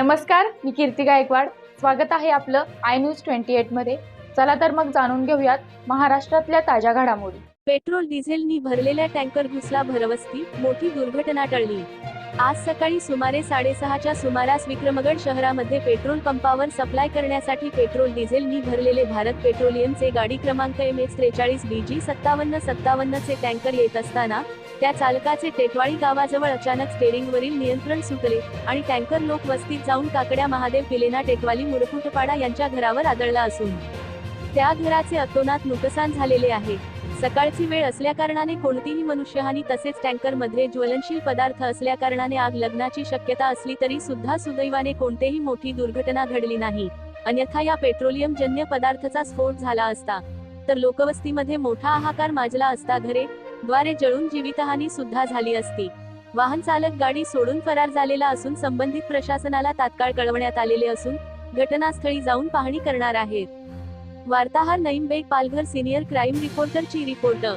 नमस्कार मी कीर्ती गायकवाड. स्वागत आहे आपलं आय न्यूज ट्वेंटी एटमध्ये. चला तर मग जाणून घेऊयात महाराष्ट्रातल्या ताज्या घडामोडी. पेट्रोल डिझेलनी भरलेल्या टँकर घुसला भरवस्ती मोठी दुर्घटना टळली. आज सकाळी सुमारे साडेसहाच्या सुमारास विक्रमगड शहरामध्ये पेट्रोल पंपावर सप्लाय करण्यासाठी पेट्रोल डिझेलनी भरलेले भारत पेट्रोलियमचे गाडी क्रमांक एम एच त्रेचाळीस बी जी सत्तावन्न सत्तावन्न चे टँकर येत असताना त्या चालकाचे टेटवाळी गावाजवळ अचानक स्टेरिंगवरील नियंत्रण सुटले आणि टँकर लोक वस्तीत जाऊन काकड्या महादेव पिलेना टेटवाली मुरकुटपाडा यांच्या घरावर आदळला असून. त्या घराचे अतोनात नुकसान झालेले आहे. सकाळची वेळ असल्याकारणाने कोणतीही मनुष्यहानी तसेच टँकरमध्ये ज्वलनशील पदार्थ असल्याकारणाने आग लग्नाची शक्यता असली तरी सुद्धा सुदैवाने कोणतेही मोठी दुर्घटना घडली नाही. अन्यथा या पेट्रोलियम जन्य पदार्थाचा स्फोट झाला असता. तर लोकवस्तीमध्ये मोठा हाहाकार माजला असता घरे द्वारे जळून जीवितहानी सुद्धा झाली असती. वाहन चालक गाडी सोडून फरार झालेला असून संबंधित प्रशासनाला तात्काळ कळवण्यात आलेले असून घटनास्थळी जाऊन पाहणी करणार आहेत. वार्ताहर नईम बेग पालघर सिनियर क्राईम रिपोर्टरची रिपोर्टर